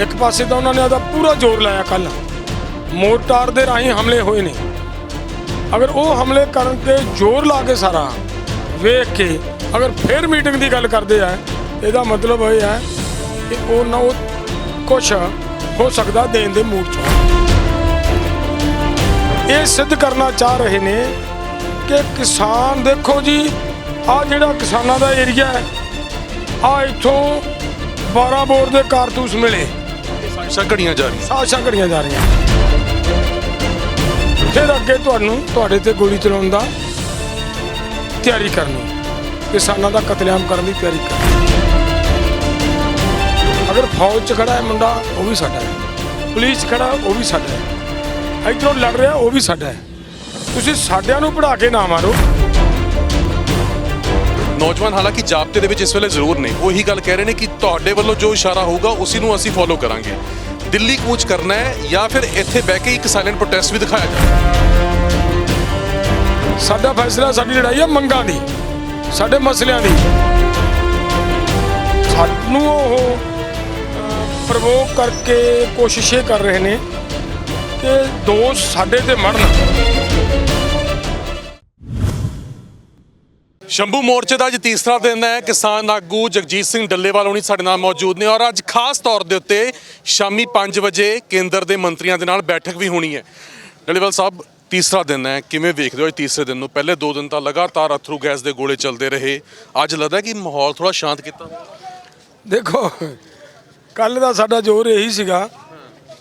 ਇੱਕ ਪਾਸੇ ਤਾਂ ਉਹਨਾਂ ਨੇ ਆਦਾ ਪੂਰਾ ਜ਼ੋਰ ਲਾਇਆ ਕੱਲ ਮੋਰਟਾਰ ਦੇ ਰਾਹੀਂ ਹਮਲੇ ਹੋਏ ਨੇ। ਅਗਰ ਉਹ ਹਮਲੇ ਕਰਨ ਤੇ ਜ਼ੋਰ ਲਾ ਕੇ ਸਾਰਾ ਵੇਖ ਕੇ ਅਗਰ ਫਿਰ ਮੀਟਿੰਗ ਦੀ ਗੱਲ ਕਰਦੇ ਆ, ਇਹਦਾ ਮਤਲਬ ਇਹ ਹੈ ਕਿ ਉਹ ਨਾ ਉਹ ਕੁਛ ਹੋ ਸਕਦਾ ਦੇਣ ਦੇ ਮੂਡ ਚ। ਇਹ ਸਿੱਧ ਕਰਨਾ ਚਾਹ ਰਹੇ ਨੇ ਕਿ ਕਿਸਾਨ ਦੇਖੋ ਜੀ, ਆ ਜਿਹੜਾ ਕਿਸਾਨਾਂ ਦਾ ਏਰੀਆ ਹੈ, ਆ ਇੱਥੋਂ 12 ਬੋਰ ਦੇ ਕਾਰਤੂਸ ਮਿਲੇ। ਸਾਜ਼ਿਸ਼ਾਂ ਘੜੀਆਂ ਜਾ ਰਹੀਆਂ। ਸਾਜ਼ਿਸ਼ਾਂ ਘੜੀਆਂ ਜਾ ਰਹੀਆਂ। ਫਿਰ ਅੱਗੇ ਤੁਹਾਨੂੰ ਤੁਹਾਡੇ ਤੇ ਗੋਲੀ ਚਲਾਉਣ ਦਾ ਤਿਆਰੀ ਕਰਨੀ। ਕਿਸਾਨਾਂ ਦਾ ਕਤਲੇਆਮ ਕਰਨ ਦੀ ਤਿਆਰੀ ਕਰਨੀ। ਅਗਰ ਫੌਜ 'ਚ ਖੜਾ ਹੈ ਮੁੰਡਾ, ਉਹ ਵੀ ਸਾਡਾ ਹੈ। ਪੁਲਿਸ 'ਚ ਖੜਾ ਉਹ ਵੀ ਸਾਡਾ ਹੈ। ਇੱਧਰੋਂ ਲੜ ਰਿਹਾ, ਉਹ ਵੀ ਸਾਡਾ ਹੈ। ਤੁਸੀਂ ਸਾਡਿਆਂ ਨੂੰ ਪੜਾ ਕੇ ਨਾ ਮਾਰੋ। ਨੌਜਵਾਨ ਹਾਲਾਂਕਿ ਜਾਬਤੇ ਦੇ ਵਿੱਚ ਇਸ ਵੇਲੇ ਜ਼ਰੂਰ ਨੇ। ਉਹੀ ਗੱਲ ਕਹਿ ਰਹੇ ਨੇ ਕਿ ਤੁਹਾਡੇ ਵੱਲੋਂ ਜੋ ਇਸ਼ਾਰਾ ਹੋਊਗਾ, ਉਸੇ ਨੂੰ ਅਸੀਂ ਫੋਲੋ ਕਰਾਂਗੇ। ਦਿੱਲੀ ਕੂਚ ਕਰਨਾ ਹੈ ਜਾਂ ਫਿਰ ਇੱਥੇ ਬਹਿ ਕੇ ਇੱਕ ਸਾਇਲੈਂਟ ਪ੍ਰੋਟੈਸਟ ਵੀ ਦਿਖਾਇਆ ਜਾਵੇ? ਸਾਡਾ ਫੈਸਲਾ, ਸਾਡੀ ਲੜਾਈ ਹੈ ਮੰਗਾਂ ਦੀ, ਸਾਡੇ ਮਸਲਿਆਂ ਦੀ। ਸਾਨੂੰ ਉਹ ਪ੍ਰਵੋਕ ਕਰਕੇ ਕੋਸ਼ਿਸ਼ੇ ਕਰ ਰਹੇ ਨੇ ਕਿ ਦੋਸ਼ ਸਾਡੇ ਤੇ ਮੜਨ। ਸ਼ੰਭੂ ਮੋਰਚੇ ਦਾ ਅੱਜ ਤੀਸਰਾ ਦਿਨ ਹੈ। ਕਿਸਾਨ ਆਗੂ ਜਗਜੀਤ ਸਿੰਘ ਡੱਲੇਵਾਲ ਹੋਣੀ ਸਾਡੇ ਨਾਲ ਮੌਜੂਦ ਨੇ ਔਰ ਅੱਜ ਖਾਸ ਤੌਰ ਦੇ ਉੱਤੇ ਸ਼ਾਮੀ 5 ਵਜੇ ਕੇਂਦਰ ਦੇ ਮੰਤਰੀਆਂ ਦੇ ਨਾਲ ਬੈਠਕ ਵੀ ਹੋਣੀ ਹੈ। ਡੱਲੇਵਾਲ ਸਾਹਿਬ, ਤੀਸਰਾ ਦਿਨ ਹੈ। ਕਿਵੇਂ ਵੇਖਦੇ ਹੋ ਅੱਜ ਤੀਸਰੇ ਦਿਨ ਨੂੰ? ਪਹਿਲੇ ਦੋ ਦਿਨ ਤਾਂ ਲਗਾਤਾਰ ਅਥਰੂ ਗੈਸ ਦੇ ਗੋਲੇ ਚੱਲਦੇ ਰਹੇ। ਅੱਜ ਲੱਗਦਾ ਕਿ ਮਾਹੌਲ ਥੋੜਾ ਸ਼ਾਂਤ ਕੀਤਾ। ਦੇਖੋ ਕੱਲ ਦਾ ਸਾਡਾ ਜ਼ੋਰ ਇਹੀ ਸੀਗਾ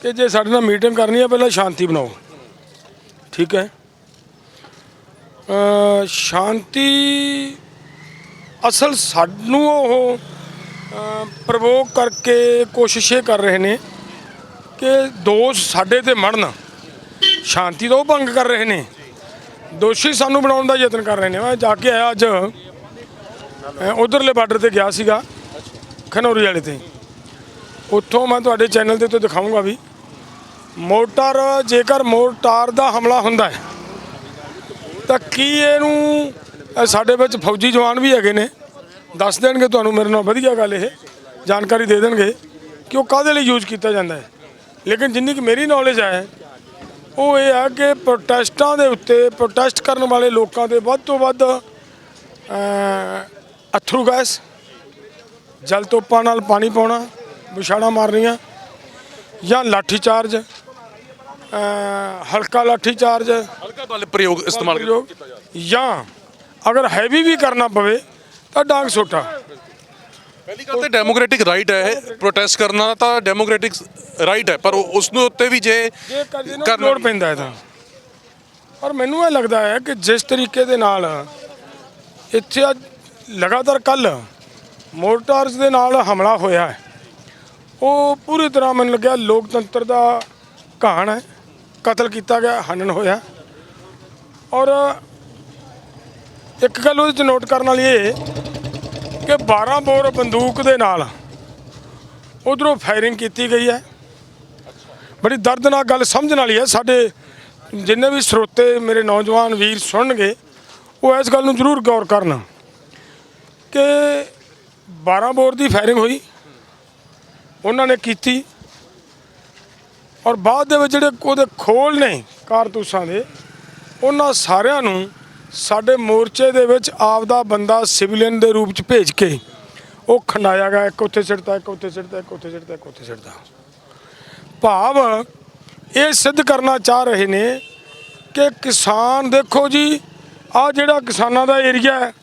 ਕਿ ਜੇ ਸਾਡੇ ਨਾਲ ਮੀਟਿੰਗ ਕਰਨੀ ਹੈ, ਪਹਿਲਾਂ ਸ਼ਾਂਤੀ ਬਣਾਓ। ਠੀਕ ਹੈ? ਸ਼ਾਂਤੀ ਅਸਲ ਸਾਨੂੰ ਉਹ ਪ੍ਰਵੋਕ ਕਰਕੇ ਕੋਸ਼ਿਸ਼ੇ ਕਰ ਰਹੇ ਨੇ ਕਿ ਦੋਸ਼ ਸਾਡੇ ਤੇ ਮੜਨ। ਸ਼ਾਂਤੀ ਦਾ ਉਹ ਭੰਗ ਕਰ ਰਹੇ ਨੇ। ਦੋਸ਼ੀ ਸਾਨੂੰ ਬਣਾਉਣ ਦਾ ਯਤਨ ਕਰ ਰਹੇ ਨੇ। ਮੈਂ ਜਾ ਕੇ ਆਇਆ ਅੱਜ। ਉਧਰਲੇ ਬਾਰਡਰ ਤੇ ਗਿਆ ਸੀਗਾ, ਖਨੌਰੀ ਵਾਲੇ ਤੇ। ਉੱਥੋਂ ਮੈਂ ਤੁਹਾਡੇ ਚੈਨਲ ਦੇ ਉੱਤੇ ਦਿਖਾਊਂਗਾ ਵੀ ਮੋਟਰ, ਜੇਕਰ ਮੋਟਾਰ ਦਾ ਹਮਲਾ ਹੁੰਦਾ ਹੈ ਤਾਂ ਕੀ ਇਹਨੂੰ ਅ, ਸਾਡੇ ਵਿੱਚ ਫੌਜੀ ਜਵਾਨ ਵੀ ਹੈਗੇ ਨੇ। ਦੱਸ ਦੇਣਗੇ ਤੁਹਾਨੂੰ ਮੇਰੇ ਨਾਲ ਵਧੀਆ ਗੱਲ ਇਹ ਜਾਣਕਾਰੀ ਦੇ ਦੇਣਗੇ ਕਿ ਉਹ ਕਾਹਦੇ ਲਈ ਯੂਜ਼ ਕੀਤਾ ਜਾਂਦਾ ਹੈ। ਲੇਕਿਨ ਜਿੰਨੀ ਕਿ ਮੇਰੀ ਨੌਲੇਜ ਹੈ ਉਹ ਇਹ ਹੈ ਕਿ ਪ੍ਰੋਟੈਸਟਾਂ ਦੇ ਉੱਤੇ ਪ੍ਰੋਟੈਸਟ ਕਰਨ ਵਾਲੇ ਲੋਕਾਂ ਦੇ ਵੱਧ ਤੋਂ ਵੱਧ ਅ, ਅਥਰੂ ਗੈਸ ਜਲ ਤੋਪਾਂ ਨਾਲ ਪਾਣੀ ਪਾਉਣਾ ਵਿਛਾੜਾ ਮਾਰਨੀਆਂ ਜਾਂ ਲਾਠੀ ਚਾਰਜ ਅ, ਹਲਕਾ ਲਾਠੀ ਚਾਰਜ ਹਲਕਾ ਬਲ ਪ੍ਰਯੋਗ ਇਸਤੇਮਾਲ ਪ੍ਰਯੋਗ? ਜਾਂ ਅਗਰ ਹੈਵੀ ਵੀ ਕਰਨਾ ਪਵੇ ਤਾਂ ਡਾਂਗ ਸੋਟਾ। ਪਹਿਲੀ ਗੱਲ ਤੇ ਡੈਮੋਕ੍ਰੈਟਿਕ ਰਾਈਟ ਹੈ ਪ੍ਰੋਟੈਸਟ ਕਰਨਾ ਤਾਂ ਡੈਮੋਕ੍ਰੈਟਿਕ ਰਾਈਟ ਹੈ ਪਰ ਉਸ ਦੇ ਉੱਤੇ ਵੀ ਜੇ ਨਾ ਕਰਨਾ- ਲੋੜ ਪੈਂਦਾ ਹੈ ਤਾਂ। ਪਰ ਮੈਨੂੰ ਇਹ ਲੱਗਦਾ ਹੈ ਕਿ ਜਿਸ ਤਰੀਕੇ ਦੇ ਨਾਲ ਇੱਥੇ ਅੱਜ ਲਗਾਤਾਰ ਕੱਲ ਮੋਰਟਾਰਸ ਦੇ ਨਾਲ ਹਮਲਾ ਹੋਇਆ ਹੈ ਉਹ ਪੂਰੀ ਤਰ੍ਹਾਂ ਮੈਨੂੰ ਲੱਗਿਆ ਲੋਕਤੰਤਰ ਦਾ ਘਾਣ ਹੈ। ਕਤਲ ਕੀਤਾ ਗਿਆ ਹਨਨ ਹੋਇਆ। ਔਰ ਇੱਕ ਗੱਲ ਉਹਦੇ ਚ ਨੋਟ ਕਰਨ ਵਾਲੀ ਇਹ ਕਿ 12 ਬੋਰ ਬੰਦੂਕ ਦੇ ਨਾਲ ਉਧਰੋਂ ਫਾਇਰਿੰਗ ਕੀਤੀ ਗਈ ਹੈ। ਬੜੀ ਦਰਦਨਾਕ ਗੱਲ ਸਮਝਣ ਵਾਲੀ ਹੈ। ਸਾਡੇ ਜਿੰਨੇ ਵੀ ਸਰੋਤੇ ਮੇਰੇ ਨੌਜਵਾਨ ਵੀਰ ਸੁਣਨਗੇ, ਉਹ ਇਸ ਗੱਲ ਨੂੰ ਜ਼ਰੂਰ ਗੌਰ ਕਰਨ ਕਿ 12 ਬੋਰ ਦੀ ਫਾਇਰਿੰਗ ਹੋਈ, ਉਹਨਾਂ ਨੇ ਕੀਤੀ ਔਰ ਬਾਅਦ ਦੇ ਵਿੱਚ ਜਿਹੜੇ ਉਹਦੇ ਖੋਲ ਨੇ ਕਾਰਤੂਸਾਂ ਦੇ ਉਹਨਾਂ ਸਾਰਿਆਂ ਨੂੰ ਸਾਡੇ ਮੋਰਚੇ ਦੇ ਵਿੱਚ ਆਪਦਾ ਬੰਦਾ ਸਿਵਲੀਅਨ ਦੇ ਰੂਪ ਚ ਭੇਜ ਕੇ ਉਹ ਖੰਡਾਇਆ ਗਿਆ ਇੱਕ ਉੱਥੇ ਸਿੱਟਦਾ ਇੱਕ ਉੱਥੇ ਸਿੱਟਦਾ ਇੱਕ ਉੱਥੇ ਸਿੱਟਦਾ ਇੱਕ ਉੱਥੇ ਸਿੱਟਦਾ। ਭਾਵ ਇਹ ਸਿੱਧ ਕਰਨਾ ਚਾਹ ਰਹੇ ਨੇ ਕਿ ਕਿਸਾਨ ਦੇਖੋ ਜੀ ਆ ਜਿਹੜਾ ਕਿਸਾਨਾਂ ਦਾ ਏਰੀਆ ਹੈ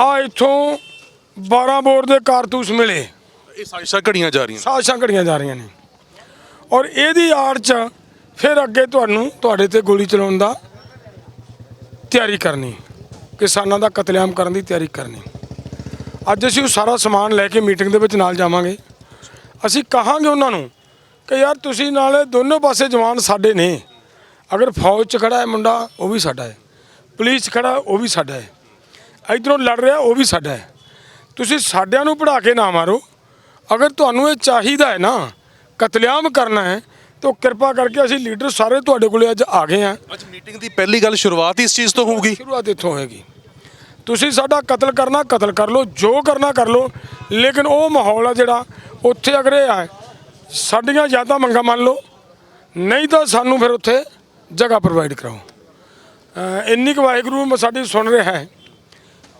ਆ ਇੱਥੋਂ 12 ਬੋਰ ਦੇ ਕਾਰਤੂਸ ਮਿਲੇ। ਇਹ ਸਾਜ਼ਿਸ਼ਾਂ ਘੜੀਆਂ ਜਾ ਰਹੀਆਂ। ਸਾਜ਼ਿਸ਼ਾਂ ਘੜੀਆਂ ਜਾ ਰਹੀਆਂ ਨੇ। ਔਰ ਇਹਦੀ ਆੜ ਚ ਫਿਰ ਅੱਗੇ ਤੁਹਾਨੂੰ ਤੁਹਾਡੇ ਤੇ ਗੋਲੀ ਚਲਾਉਣ ਦਾ ਤਿਆਰੀ ਕਰਨੀ। ਕਿਸਾਨਾਂ ਦਾ ਕਤਲੇਆਮ ਕਰਨ ਦੀ ਤਿਆਰੀ ਕਰਨੀ। ਅੱਜ ਅਸੀਂ ਉਹ ਸਾਰਾ ਸਮਾਨ ਲੈ ਕੇ ਮੀਟਿੰਗ ਦੇ ਵਿੱਚ ਨਾਲ ਜਾਵਾਂਗੇ। ਅਸੀਂ ਕਹਾਂਗੇ ਉਹਨਾਂ ਨੂੰ ਕਿ ਯਾਰ ਤੁਸੀਂ ਨਾਲੇ ਦੋਨੋਂ ਪਾਸੇ ਜਵਾਨ ਸਾਡੇ ਨੇ। ਅਗਰ ਫੌਜ 'ਚ ਖੜਾ ਹੈ ਮੁੰਡਾ, ਉਹ ਵੀ ਸਾਡਾ ਹੈ। ਪੁਲਿਸ 'ਚ ਖੜਾ, ਉਹ ਵੀ ਸਾਡਾ ਹੈ। ਇਧਰੋਂ ਲੜ ਰਿਹਾ, ਉਹ ਵੀ ਸਾਡਾ ਹੈ। ਤੁਸੀਂ ਸਾਡਿਆਂ ਨੂੰ ਪੜਾ ਕੇ ਨਾ ਮਾਰੋ। ਅਗਰ ਤੁਹਾਨੂੰ ਇਹ ਚਾਹੀਦਾ ਹੈ ਨਾ, ਕਤਲੇਆਮ ਕਰਨਾ ਹੈ ਤਾਂ ਕਿਰਪਾ ਕਰਕੇ ਅਸੀਂ ਲੀਡਰ ਸਾਰੇ ਤੁਹਾਡੇ ਕੋਲੇ ਅੱਜ ਆ ਗਏ ਆ ਅੱਜ ਮੀਟਿੰਗ ਦੀ ਪਹਿਲੀ ਗੱਲ ਸ਼ੁਰੂਆਤ ਹੀ ਇਸ ਚੀਜ਼ ਤੋਂ ਹੋਊਗੀ। ਸ਼ੁਰੂਆਤ ਇੱਥੋਂ ਹੋਏਗੀ। ਤੁਸੀਂ ਸਾਡਾ ਕਤਲ ਕਰਨਾ ਕਤਲ ਕਰ ਲਓ ਜੋ ਕਰਨਾ ਕਰ ਲਓ ਲੇਕਿਨ ਉਹ ਮਾਹੌਲ ਆ ਜਿਹੜਾ ਉੱਥੇ ਅਗਰ ਇਹ ਹੈ ਸਾਡੀਆਂ ਤਾਂ ਮੰਗਾਂ ਮੰਨ ਲਓ ਨਹੀਂ ਤਾਂ ਸਾਨੂੰ ਫਿਰ ਉੱਥੇ ਜਗ੍ਹਾ ਪ੍ਰੋਵਾਈਡ ਕਰਾਓ। ਇੰਨੀ ਕੁ ਵਾਹਿਗੁਰੂ ਮ- ਸਾਡੀ ਸੁਣ ਰਿਹਾ ਹੈ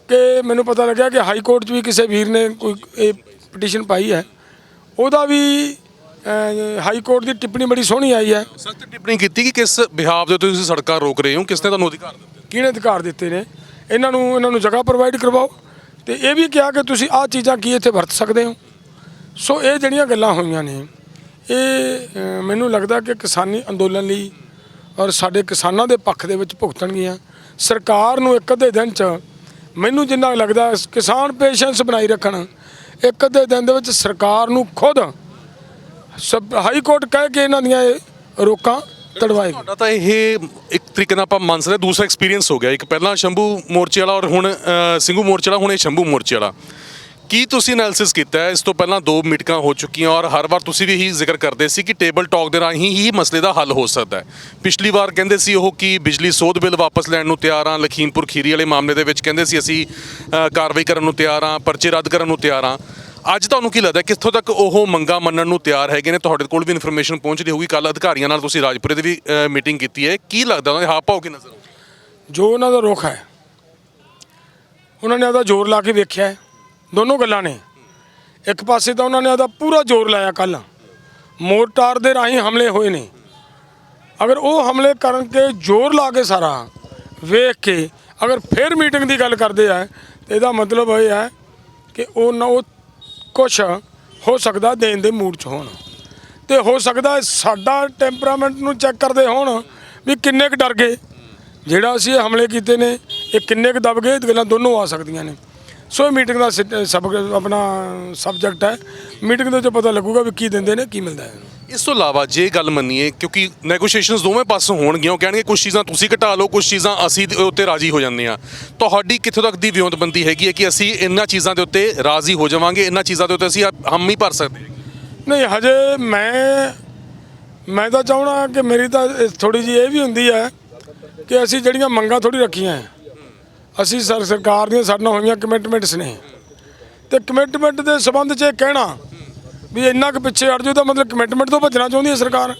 ਕਿ ਮੈਨੂੰ ਪਤਾ ਲੱਗਿਆ ਕਿ ਹਾਈ ਕੋਰਟ 'ਚ ਵੀ ਕਿਸੇ ਵੀਰ ਨੇ ਕੋਈ ਇਹ ਪਟੀਸ਼ਨ ਪਾਈ ਹੈ। ਉਹਦਾ ਵੀ ਹਾਈ ਕੋਰਟ ਦੀ ਟਿੱਪਣੀ ਬੜੀ ਸੋਹਣੀ ਆਈ ਹੈ। ਸਖਤ ਟਿੱਪਣੀ ਕੀਤੀ ਕਿ ਕਿਸ ਬਿਹਾਵ ਦੇ ਤੁਸੀਂ ਸੜਕਾਂ ਰੋਕ ਰਹੇ ਹੋ? ਕਿਸ ਨੇ ਤੁਹਾਨੂੰ ਅਧਿਕਾਰ ਦਿੱਤੇ? ਕਿਹਨੇ ਅਧਿਕਾਰ ਦਿੱਤੇ ਨੇ? ਇਹਨਾਂ ਨੂੰ ਇਹਨਾਂ ਨੂੰ ਜਗ੍ਹਾ ਪ੍ਰੋਵਾਈਡ ਕਰਵਾਓ। ਤੇ ਇਹ ਵੀ ਕਿਹਾ ਕਿ ਤੁਸੀਂ ਆਹ ਚੀਜ਼ਾਂ ਕੀ ਇੱਥੇ ਵਰਤ ਸਕਦੇ ਹੋ? ਸੋ ਇਹ ਜਿਹੜੀਆਂ ਗੱਲਾਂ ਹੋਈਆਂ ਨੇ ਇਹ ਅ, ਮੈਨੂੰ ਲੱਗਦਾ ਕਿ ਕਿਸਾਨੀ ਅੰਦੋਲਨ ਲਈ ਔਰ ਸਾਡੇ ਕਿਸਾਨਾਂ ਦੇ ਪੱਖ ਦੇ ਵਿੱਚ ਭੁਗਤਣਗੀਆਂ। ਸਰਕਾਰ ਨੂੰ ਇੱਕ ਅੱਧੇ ਦਿਨ 'ਚ ਮੈਨੂੰ ਜਿੰਨਾ ਲੱਗਦਾ ਕਿਸਾਨ ਪੇਸ਼ੈਂਸ ਬਣਾਈ ਰੱਖਣ। ਇੱਕ ਅੱਧੇ ਦਿਨ ਦੇ ਵਿੱਚ ਸਰਕਾਰ ਨੂੰ ਖੁਦ ਸਭ ਹਾਈ ਕੋਰਟ ਕਹਿ ਕੇ ਇਹਨਾਂ ਦੀਆਂ ਇਹ ਰੋਕਾਂ ਤੜਵਾਏਗੀ ਤੁਹਾਡਾ ਤਾਂ ਇਹ ਇੱਕ ਤਰੀਕੇ ਨਾਲ ਆਪਾਂ ਮੰਨ ਸਕਦੇ ਦੂਸਰਾ ਐਕਸਪੀਰੀਅੰਸ ਹੋ ਗਿਆ। ਇੱਕ ਪਹਿਲਾਂ ਸ਼ੰਭੂ ਮੋਰਚੇ ਵਾਲਾ ਔਰ ਹੁਣ ਅ, ਸਿੰਘੂ ਮੋਰਚੇ ਵਾਲਾ ਹੁਣ ਇਹ ਸ਼ੰਭੂ ਮੋਰਚੇ ਵਾਲਾ ਕੀ ਤੁਸੀਂ ਐਨਾਲਿਸਿਸ ਕੀਤਾ ਹੈ? ਇਸ ਤੋਂ ਪਹਿਲਾਂ ਦੋ ਮੀਟਿੰਗਾਂ ਹੋ ਚੁੱਕੀਆਂ ਔਰ ਹਰ ਵਾਰ ਤੁਸੀਂ ਵੀ ਇਹੀ ਜ਼ਿਕਰ ਕਰਦੇ ਸੀ ਕਿ ਟੇਬਲ ਟਾਕ ਦੇ ਰਾਹੀਂ ਹੀ ਮਸਲੇ ਦਾ ਹੱਲ ਹੋ ਸਕਦਾ ਹੈ। ਪਿਛਲੀ ਵਾਰ ਕਹਿੰਦੇ ਸੀ ਉਹ ਕਿ ਬਿਜਲੀ ਸੋਧ ਬਿੱਲ ਵਾਪਸ ਲੈਣ ਨੂੰ ਤਿਆਰ ਹਾਂ। ਲਖੀਮਪੁਰ ਖੀਰੀ ਵਾਲੇ ਮਾਮਲੇ ਦੇ ਵਿੱਚ ਕਹਿੰਦੇ ਸੀ ਅਸੀਂ ਕਾਰਵਾਈ ਕਰਨ ਨੂੰ ਤਿਆਰ ਹਾਂ ਪਰਚੇ ਰੱਦ ਕਰਨ ਨੂੰ ਤਿਆਰ ਹਾਂ। ਅੱਜ ਤੁਹਾਨੂੰ ਕੀ ਲੱਗਦਾ ਕਿੱਥੋਂ ਤੱਕ ਉਹ ਮੰਗਾਂ ਮੰਨਣ ਨੂੰ ਤਿਆਰ ਹੈਗੇ ਨੇ? ਤੁਹਾਡੇ ਕੋਲ ਵੀ ਇਨਫੋਰਮੇਸ਼ਨ ਪਹੁੰਚ ਰਹੀ ਹੋਊਗੀ। ਕੱਲ ਅਧਿਕਾਰੀਆਂ ਨਾਲ ਤੁਸੀਂ ਰਾਜਪੁਰੇ ਦੀ ਵੀ ਮੀਟਿੰਗ ਕੀਤੀ ਹੈ। ਕੀ ਲੱਗਦਾ ਉਹਨਾਂ ਦੇ ਹਾਵ ਭਾਵ ਕੀ ਨਜ਼ਰ ਆਉਂਦੇ ਜੋ ਉਹਨਾਂ ਦਾ ਰੁਖ ਹੈ, ਉਹਨਾਂ ਨੇ ਉਹਦਾ ਜ਼ੋਰ ਲਾ ਕੇ ਵੇਖਿਆ ਦੋਨੋਂ ਗੱਲਾਂ ਨੇ। ਇੱਕ ਪਾਸੇ ਤਾਂ ਉਹਨਾਂ ਨੇ ਉਹਦਾ ਪੂਰਾ ਜ਼ੋਰ ਲਾਇਆ ਕੱਲ ਮੋਰਟਾਰ ਦੇ ਰਾਹੀਂ ਹਮਲੇ ਹੋਏ ਨੇ। ਅਗਰ ਉਹ ਹਮਲੇ ਕਰਨ ਕੇ ਜ਼ੋਰ ਲਾ ਕੇ ਸਾਰਾ ਵੇਖ ਕੇ ਅਗਰ ਫਿਰ ਮੀਟਿੰਗ ਦੀ ਗੱਲ ਕਰਦੇ ਆ, ਤੇ ਇਹਦਾ ਮਤਲਬ ਇਹ ਹੈ ਕਿ ਉਹ ਨਾ ਉਹ ਕੁਛ ਹੋ ਸਕਦਾ ਦੇਣ ਦੇ ਮੂਡ 'ਚ ਹੋਣ। ਤੇ ਹੋ ਸਕਦਾ ਸਾਡਾ ਟੈਂਪਰਾਮੈਂਟ ਨੂੰ ਚੈੱਕ ਕਰਦੇ ਹੋਣ ਵੀ ਕਿੰਨੇ ਕੁ ਡਰ ਗਏ। ਜਿਹੜਾ ਅਸੀਂ ਇਹ ਹਮਲੇ ਕੀਤੇ ਨੇ, ਇਹ ਕਿੰਨੇ ਕੁ ਦਬ ਗਏ, ਇਹ ਗੱਲਾਂ ਦੋਨੋਂ ਆ ਸਕਦੀਆਂ ਨੇ। ਸੋ ਇਹ ਮੀਟਿੰਗ ਦਾ ਸਿ- ਸਬਕ, ਆਪਣਾ ਸਬਜੈਕਟ ਹੈ। ਮੀਟਿੰਗ ਦੇ ਵਿੱਚ ਪਤਾ ਲੱਗੂਗਾ ਵੀ ਕੀ ਦਿੰਦੇ ਨੇ, ਕੀ ਮਿਲਦਾ ਹੈ। ਇਸ ਤੋਂ ਇਲਾਵਾ ਜੇ ਗੱਲ ਮੰਨੀਏ, ਕਿਉਂਕਿ ਨੈਗੋਸ਼ੀਏਸ਼ਨਸ ਦੋਵੇਂ ਪਾਸੋਂ ਹੋਣਗੀਆਂ, ਉਹ ਕਹਿਣਗੇ ਕੁਝ ਚੀਜ਼ਾਂ ਤੁਸੀਂ ਘਟਾ ਲਓ ਕੁਝ ਚੀਜ਼ਾਂ ਅਸੀਂ ਦੇ ਉੱਤੇ ਰਾਜ਼ੀ ਹੋ ਜਾਂਦੇ ਆ ਤੁਹਾਡੀ ਕਿੱਥੋਂ ਤੱਕ ਦੀ ਵਿਉਂਤਬੰਦੀ ਹੈਗੀ ਹੈ ਕਿ ਅਸੀਂ ਇਹਨਾਂ ਚੀਜ਼ਾਂ ਦੇ ਉੱਤੇ ਰਾਜ਼ੀ ਹੋ ਜਾਵਾਂਗੇ, ਇਹਨਾਂ ਚੀਜ਼ਾਂ ਦੇ ਉੱਤੇ ਅਸੀਂ ਹਮ ਹੀ ਭਰ ਸਕਦੇ ਨਹੀਂ, ਹਜੇ ਮੈਂ ਮੈਂ ਤਾਂ ਚਾਹਣਾ ਕਿ ਮੇਰੀ ਤਾਂ ਥੋੜੀ ਜੀ ਇਹ ਵੀ ਹੁੰਦੀ ਹੈ ਕਿ ਅਸੀਂ ਜਿਹੜੀਆਂ ਮੰਗਾਂ ਥੋੜੀ ਰੱਖੀਆਂ ਅਸੀਂ ਸਰ ਸਰਕਾਰ ਦੀਆਂ ਸਾਡੇ ਨਾਲ ਹੋਈਆਂ ਕਮਿਟਮੈਂਟਸ ਨੇ। ਤੇ ਕਮਿਟਮੈਂਟ ਦੇ ਸਬੰਧ 'ਚ ਇਹ ਕਹਿਣਾ ਵੀ ਇੰਨਾ ਕੁ ਪਿੱਛੇ ਅੜ ਜਾਓ ਤਾਂ ਮਤਲਬ ਕਮਿਟਮੈਂਟ ਤੋਂ ਭੱਜਣਾ ਚਾਹੁੰਦੀ ਹੈ ਸਰਕਾਰ।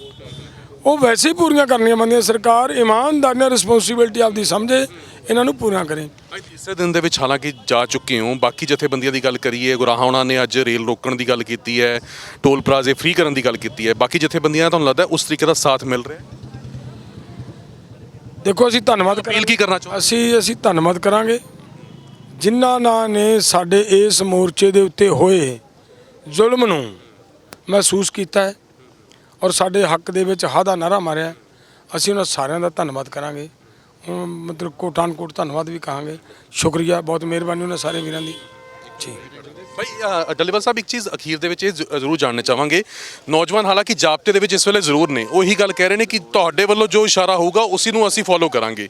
ਉਹ ਵੈਸੇ ਹੀ ਪੂਰੀਆਂ ਕਰਨੀਆਂ ਬੰਦੀਆਂ ਸਰਕਾਰ ਇਮਾਨਦਾਰੀ ਨਾਲ ਰਿਸਪੌਂਸਿਬਿਲਟੀ ਆਪਦੀ ਸਮਝੇ ਇਹਨਾਂ ਨੂੰ ਪੂਰਾ ਕਰੇ। ਅੱਜ ਤੀਸਰੇ ਦਿਨ ਦੇ ਵਿੱਚ ਹਾਲਾਂਕਿ ਜਾ ਚੁੱਕੇ ਹੋ। ਬਾਕੀ ਜਥੇਬੰਦੀਆਂ ਦੀ ਗੱਲ ਕਰੀਏ ਗੁਰਾਹਾ ਉਹਨਾਂ ਨੇ ਅੱਜ ਰੇਲ ਰੋਕਣ ਦੀ ਗੱਲ ਕੀਤੀ ਹੈ ਟੋਲ ਪਲਾਜ਼ੇ ਫ੍ਰੀ ਕਰਨ ਦੀ ਗੱਲ ਕੀਤੀ ਹੈ। ਬਾਕੀ ਜਥੇਬੰਦੀਆਂ ਤੁਹਾਨੂੰ ਲੱਗਦਾ ਉਸ ਤਰੀਕੇ ਦਾ ਸਾਥ ਮਿਲ ਰਿਹਾ ਹੈ? ਦੇਖੋ ਅਸੀਂ ਧੰਨਵਾਦ ਅਪੀਲ ਕੀ ਕਰਨਾ ਚਾਹੁੰਦੇ ਅਸੀਂ ਅਸੀਂ ਧੰਨਵਾਦ ਕਰਾਂਗੇ। ਜਿਨ੍ਹਾਂ ਨਾਂ ਨੇ ਸਾਡੇ ਇਸ ਮੋਰਚੇ ਦੇ ਉੱਤੇ ਹੋਏ ਜ਼ੁਲਮ ਨੂੰ ਮਹਿਸੂਸ ਕੀਤਾ ਹੈ ਔਰ ਸਾਡੇ ਹੱਕ ਦੇ ਵਿੱਚ ਹਾ ਦਾ ਨਾਰਾ ਮਾਰਿਆ। ਅਸੀਂ ਉਹਨਾਂ ਸਾਰਿਆਂ ਦਾ ਧੰਨਵਾਦ ਕਰਾਂਗੇ। ਮਤਲਬ ਕੋਟਾਨ ਕੋਟ ਧੰਨਵਾਦ ਵੀ ਕਹਾਂਗੇ। ਸ਼ੁਕਰੀਆ ਬਹੁਤ ਮਿਹਰਬਾਨੀ ਉਹਨਾਂ ਸਾਰੇ ਵੀਰਾਂ ਦੀ। ਜੀ। ਭਾਈ ਡੱਲੇਵਾਲ ਸਾਹਿਬ ਇੱਕ ਚੀਜ਼ ਅਖੀਰ ਦੇ ਵਿੱਚ ਇਹ ਜ਼ਰੂਰ ਜਾਣਨਾ ਚਾਹਾਂਗੇ। ਨੌਜਵਾਨ ਹਾਲਾਂਕਿ ਜਾਬਤੇ ਦੇ ਵਿੱਚ ਇਸ ਵੇਲੇ ਜ਼ਰੂਰ ਨੇ। ਉਹ ਗੱਲ ਕਹਿ ਰਹੇ ਨੇ ਕਿ ਤੁਹਾਡੇ ਵੱਲੋਂ ਜੋ ਇਸ਼ਾਰਾ ਹੋਊਗਾ ਉਸੇ ਨੂੰ ਅਸੀਂ ਫੋਲੋ ਕਰਾਂਗੇ।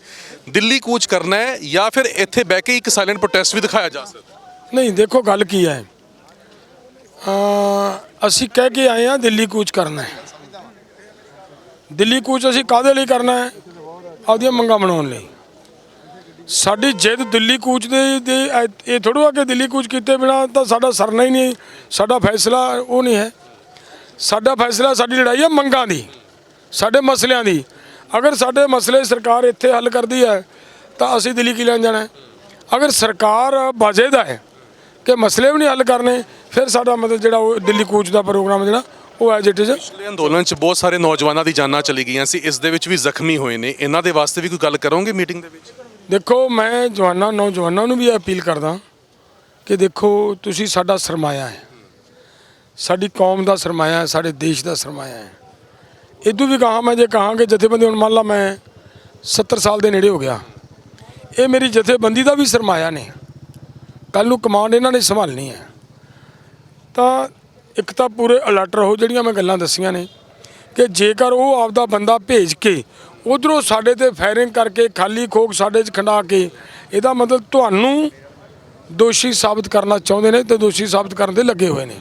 ਦਿੱਲੀ ਕੂਚ ਕਰਨਾ ਹੈ ਜਾਂ ਫਿਰ ਇੱਥੇ ਬਹਿ ਕੇ ਇੱਕ ਸਾਇਲੈਂਟ ਪ੍ਰੋਟੈਸਟ ਵੀ ਦਿਖਾਇਆ ਜਾ ਸਕਦਾ ਨਹੀਂ ਦੇਖੋ ਗੱਲ ਕੀ ਹੈ। ਅਸੀਂ ਕਹਿ ਕੇ ਆਏ ਹਾਂ ਦਿੱਲੀ ਕੂਚ ਕਰਨਾ ਹੈ। ਦਿੱਲੀ ਕੂਚ ਅਸੀਂ ਕਾਹਦੇ ਲਈ ਕਰਨਾ ਹੈ? ਆਪਦੀਆਂ ਮੰਗਾਂ ਬਣਾਉਣ ਲਈ। ਸਾਡੀ ਜਿੱਦ ਦਿੱਲੀ ਕੂਚ ਦੇ ਇਹ- ਇਹ ਥੋੜ੍ਹਾ ਕਿ ਦਿੱਲੀ ਕੂਚ ਕੀਤੇ ਬਿਨਾ ਤਾਂ ਸਾਡਾ ਸਰਨਾ ਹੀ ਨਹੀਂ, ਸਾਡਾ ਫੈਸਲਾ ਉਹ ਨਹੀਂ ਹੈ। ਸਾਡਾ ਫੈਸਲਾ ਸਾਡੀ ਲੜਾਈ ਹੈ ਮੰਗਾਂ ਦੀ, ਸਾਡੇ ਮਸਲਿਆਂ ਦੀ। ਅਗਰ ਸਾਡੇ ਮਸਲੇ ਸਰਕਾਰ ਇੱਥੇ ਹੱਲ ਕਰਦੀ ਹੈ, ਤਾਂ ਅਸੀਂ ਦਿੱਲੀ ਕੀ ਲੈਣ ਜਾਣਾ ਅਗਰ ਸਰਕਾਰ ਬਾਜੇਦਾ ਹੈ ਕਿ ਮਸਲੇ ਵੀ ਨਹੀਂ ਹੱਲ ਕਰਨੇ ਫਿਰ ਸਾਡਾ ਮਤਲਬ ਜਿਹੜਾ ਉਹ ਦਿੱਲੀ ਕੂਚ ਦਾ ਪ੍ਰੋਗਰਾਮ ਜਿਹੜਾ ਉਹ ਐਜ ਇਟ ਇਜ਼ ਪਿਛਲੇ ਅੰਦੋਲਨ 'ਚ ਬਹੁਤ ਸਾਰੇ ਨੌਜਵਾਨਾਂ ਦੀ ਜਾਨਾਂ ਚਲੀ ਗਈਆਂ ਸੀ ਇਸ ਦੇ ਵਿੱਚ ਵੀ ਜ਼ਖਮੀ ਹੋਏ ਨੇ। ਇਹਨਾਂ ਦੇ ਵਾਸਤੇ ਵੀ ਕੋਈ ਗੱਲ ਕਰੋਗੇ ਮੀਟਿੰਗ ਦੇ ਵਿੱਚ? ਦੇਖੋ ਮੈਂ ਜਵਾਨਾਂ ਨੌਜਵਾਨਾਂ ਨੂੰ ਵੀ ਅਪੀਲ ਕਰਦਾ ਕਿ ਦੇਖੋ ਤੁਸੀਂ ਸਾਡਾ ਸਰਮਾਇਆ ਹੈ। ਸਾਡੀ ਕੌਮ ਦਾ ਸਰਮਾਇਆ ਹੈ ਸਾਡੇ ਦੇਸ਼ ਦਾ ਸਰਮਾਇਆ ਹੈ। ਇਦੋਂ ਵੀ ਕਹਾ ਮੈਂ ਜੇ ਕਹਾਂ ਕਿ ਜਥੇਬੰਦੀ ਹੁਣ ਮੰਨ ਲਾ ਮੈਂ 70 ਸਾਲ ਦੇ ਨੇੜੇ ਹੋ ਗਿਆ। ਇਹ ਮੇਰੀ ਜਥੇਬੰਦੀ ਦਾ ਵੀ ਸਰਮਾਇਆ ਨੇ। ਕੱਲ ਨੂੰ ਕਮਾਂਡ ਇਹਨਾਂ ਨੇ ਸੰਭਾਲਣੀ ਹੈ। ਤਾਂ ਇੱਕ ਤਾਂ ਪੂਰੇ ਅਲਰਟ ਰਹੋ ਜਿਹੜੀਆਂ ਮੈਂ ਗੱਲਾਂ ਦੱਸੀਆਂ ਨੇ ਕਿ ਜੇਕਰ ਉਹ ਆਪਦਾ ਬੰਦਾ ਭੇਜ ਕੇ ਉਧਰੋਂ ਸਾਡੇ ਤੇ ਫਾਇਰਿੰਗ ਕਰਕੇ ਖਾਲੀ ਖੋਖ ਸਾਡੇ 'ਚ ਖੰਡਾ ਕੇ ਇਹਦਾ ਮਤਲਬ ਤੁਹਾਨੂੰ ਦੋਸ਼ੀ ਸਾਬਤ ਕਰਨਾ ਚਾਹੁੰਦੇ ਨੇ ਤੇ ਦੋਸ਼ੀ ਸਾਬਤ ਕਰਨ ਦੇ ਲੱਗੇ ਹੋਏ ਨੇ।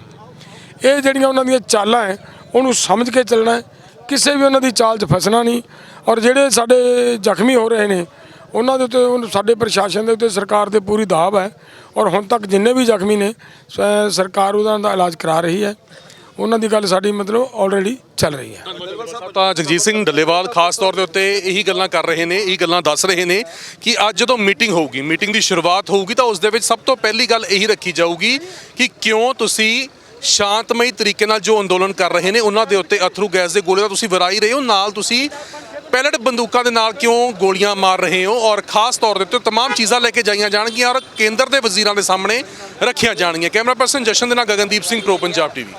ਇਹ ਜਿਹੜੀਆਂ ਉਹਨਾਂ ਦੀਆਂ ਚਾਲਾਂ ਹੈ, ਉਹਨੂੰ ਸਮਝ ਕੇ ਚੱਲਣਾ ਕਿਸੇ ਵੀ ਉਹਨਾਂ ਦੀ ਚਾਲ 'ਚ ਫਸਣਾ ਨਹੀਂ ਔਰ ਜਿਹੜੇ ਸਾਡੇ ਜ਼ਖਮੀ ਹੋ ਰਹੇ ਨੇ ਉਹਨਾਂ ਦੇ ਉੱਤੇ ਉਹਨੂੰ ਸਾਡੇ ਪ੍ਰਸ਼ਾਸਨ ਦੇ ਉੱਤੇ ਸਰਕਾਰ ਦੇ ਪੂਰੀ ਦਾਅਵ ਹੈ ਔਰ ਹੁਣ ਤੱਕ ਜਿੰਨੇ ਵੀ ਜ਼ਖਮੀ ਨੇ ਸ- ਸਰਕਾਰ ਉਹਨਾਂ ਦਾ ਇਲਾਜ ਕਰਾ ਰਹੀ ਹੈ। ਉਹਨਾਂ ਦੀ ਗੱਲ ਸਾਡੀ ਮਤਲਬ ਆਲਰੇਡੀ ਚੱਲ ਰਹੀ ਹੈ। ਸਾਹਿਬ ਤਾਂ ਜਗਜੀਤ ਸਿੰਘ ਡੱਲੇਵਾਲ ਖਾਸ ਤੌਰ ਦੇ ਉੱਤੇ ਇਹੀ ਗੱਲਾਂ ਕਰ ਰਹੇ ਨੇ, ਇਹੀ ਗੱਲਾਂ ਦੱਸ ਰਹੇ ਨੇ ਕਿ ਅੱਜ ਜਦੋਂ ਮੀਟਿੰਗ ਹੋਊਗੀ, ਮੀਟਿੰਗ ਦੀ ਸ਼ੁਰੂਆਤ ਹੋਊਗੀ ਤਾਂ ਉਸ ਦੇ ਵਿੱਚ ਸਭ ਤੋਂ ਪਹਿਲੀ ਗੱਲ ਇਹੀ ਰੱਖੀ ਜਾਊਗੀ ਕਿ ਕਿਉਂ ਤੁਸੀਂ ਸ਼ਾਂਤਮਈ ਤਰੀਕੇ ਨਾਲ ਜੋ ਅੰਦੋਲਨ ਕਰ ਰਹੇ ਨੇ, ਉਹਨਾਂ ਦੇ ਉੱਤੇ ਅਥਰੂ ਗੈਸ ਦੇ ਗੋਲੇ ਦਾ ਤੁਸੀਂ ਵਰਾਈ ਰਹੇ ਹੋ, ਨਾਲ ਤੁਸੀਂ ਪੈਲਟ ਬੰਦੂਕਾਂ ਦੇ ਨਾਲ ਕਿਉਂ ਗੋਲੀਆਂ ਮਾਰ ਰਹੇ ਹੋ ਔਰ ਖਾਸ ਤੌਰ ਦੇ ਉੱਤੇ तमाम ਚੀਜ਼ਾਂ ਲੈ ਕੇ ਜਾਈਆਂ ਜਾਣਗੀਆਂ ਔਰ ਕੇਂਦਰ ਦੇ ਵਜ਼ੀਰਾਂ ਦੇ ਸਾਹਮਣੇ ਰੱਖੀਆਂ ਜਾਣਗੀਆਂ ਕੈਮਰਾ ਪਰਸਨ ਜਸ਼ਨ ਦੇ ਨਾਲ ਗਗਨਦੀਪ ਸਿੰਘ ਪ੍ਰੋ ਪੰਜਾਬ ਟੀਵੀ